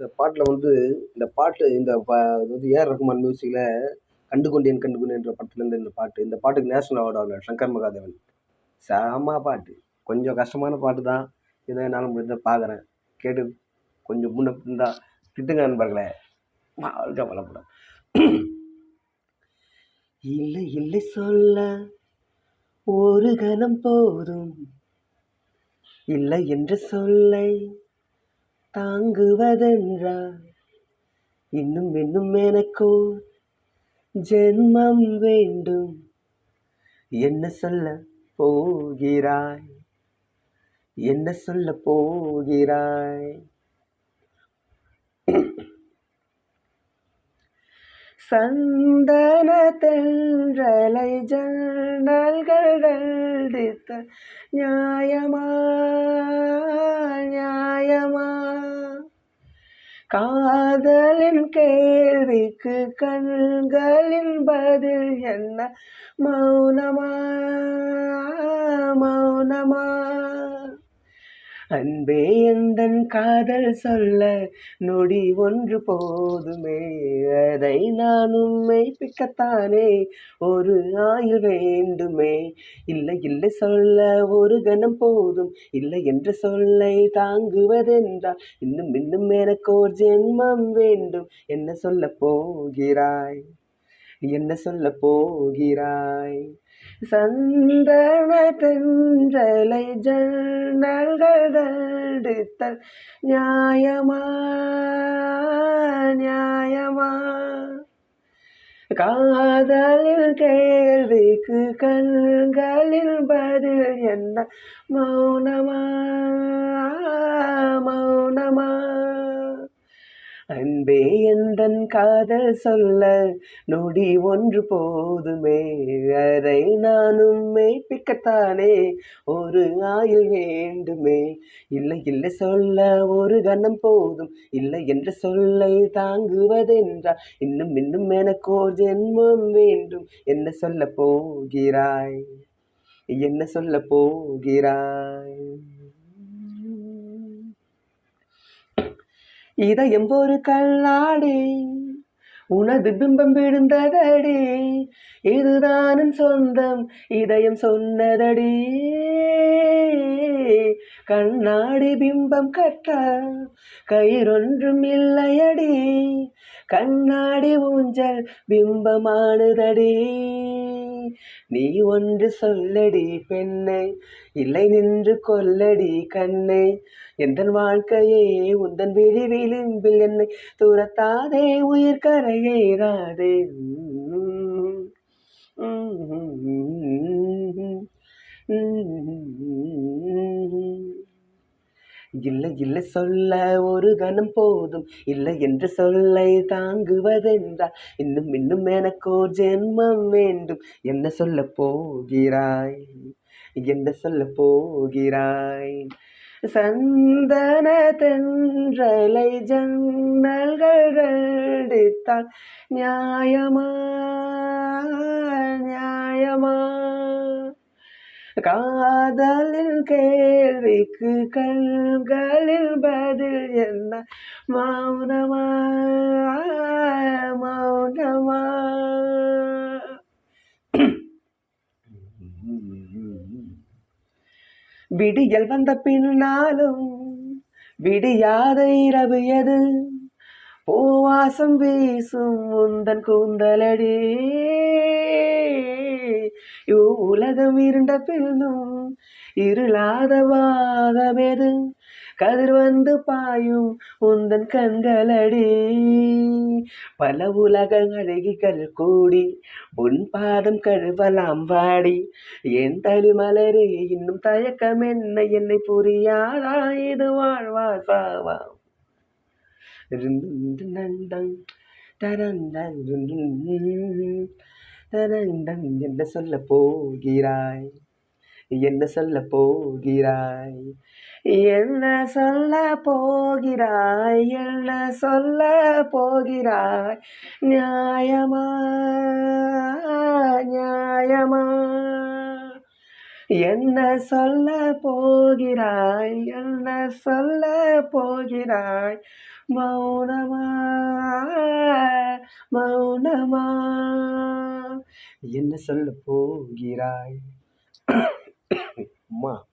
இந்த பாட்டில் வந்து இந்த பாட்டு இந்த ப இது வந்து ஏஆர் ரகுமான் மியூசிக்கில் கண்டு கொண்டேன் கண்டு கொண்டேன்ற படத்துலேருந்து இந்த பாட்டு. இந்த பாட்டுக்கு நேஷனல் அவார்டு வாங்கினார் சங்கர் மகாதேவன். சாமா பாட்டு. கொஞ்சம் கஷ்டமான பாட்டு தான். ஏதோ என்னால் முடிஞ்சதை பார்க்குறேன் கேட்டு கொஞ்சம் முன்ன இருந்தால் திட்டுங்க நண்பர்களே. வாழ்க்கை வளப்படம் இல்லை இல்லை சொல்ல ஒரு கணம் போதும். இல்லை என்று சொல்லை. தாங்குவதென்றா இன்னும் இன்னும் எனக்கோ ஜென்மம் வேண்டும். என்ன சொல்ல போகிறாய்? என்ன சொல்ல போகிறாய்? சந்தன தென்றலை ஜன்னல்கள் நியாயமா நியாயமா காதலின் கேள்விக்கு கண்களின் பதில் என்ன? மௌனமா மௌனமா அன்பே எந்தன் காதல் சொல்ல நொடி ஒன்று போதுமே. அதை நான் உண்மை பிக்கத்தானே ஒரு ஆயுள் வேண்டுமே. இல்லை இல்லை சொல்ல ஒரு கணம் போதும். இல்லை என்ற சொல்லை தாங்குவதென்றால் இன்னும் இன்னும் எனக்கு ஒரு ஜென்மம் வேண்டும். என்ன சொல்ல போகிறாய்? என்ன சொல்ல போகிறாய்? சந்தன தென்றலை ஜன்னல்கள் தடுத்தல். நியாயமா நியாயமா? காதலில் கேள்விக்கு கண்களில் பதில் என்ன? மௌனமா? மௌனமா அன்பே எந்தன் காதல் சொல்ல நொடி ஒன்று போதுமே. அதை நானும் மெய்ப்பிக்கத்தானே ஒரு ஆயுள் வேண்டுமே. இல்லை இல்லை சொல்ல ஒரு கணம் போதும் இல்லை என்ற சொல்லை தாங்குவதென்றால் இன்னும் இன்னும் எனக்கு ஒரு ஜென்மம் வேண்டும். என்ன சொல்ல போகிறாய்? என்ன சொல்ல போகிறாய்? இதயம் ஒரு கல்லாடி உனது பிம்பம் விழுந்ததடி. இதுதானும் சொந்தம் இதயம் சொன்னதடி. கண்ணாடி பிம்பம் கட்ட கயிறொன்றும் இல்லையடி. கண்ணாடி ஊஞ்சல் பிம்பமானதடி. நீ ஒன்று சொல்லடி பெண்ணை இல்லை நின்று கொல்லடி கண்ணை எந்தன் வாழ்க்கையே உந்தன் விழி விளிம்பில் என்னை துரத்தாதே உயிர் கரையேறாதே இல்லை இல்லை சொல்ல ஒரு கணம் போதும். இல்லை என்று சொல்லை தாங்குவதென்றால் இன்னும் இன்னும் எனக்கோ ஜென்மம் வேண்டும். என்ன சொல்ல போகிறாய்? என்ன சொல்ல போகிறாய்? சந்தன தென்றலை ஜன்னல்கள் அடித்தால் நியாயமா? நியாயமா? காதலில் கேள்விக்கு கண்களில் பதில் என்ன? மௌனமா? மௌனமா? விடியல் வந்த பின்னாலும் விடியாத இரவு எது? பூவாசம் வீசும் முந்தன் கூந்தலடி. உலகம் இருண்ட பின்னும் இருளாத வாகமெது கதிர் வந்து பாயும் உந்தன் கண்களடி. பல உலகங்கள் அழகிகள் கூடி உன் பாதம் கழுவலாம் வாடி. என் தலிமலரே இன்னும் தயக்கம் என்ன? என்னை புரியாதா? இது வாழ்வா சாவா என்ன சொல்ல போகிறாய்? என்ன சொல்ல போகிறாய்? என்ன சொல்ல போகிறாய்? என்ன சொல்ல போகிறாய்? நியாயமா? நியாயமா? என்ன சொல்ல போகிறாய்? என்ன சொல்ல போகிறாய்? மௌனமா? மௌனமா? என்ன சொல்ல போகிறாய்? அம்மா.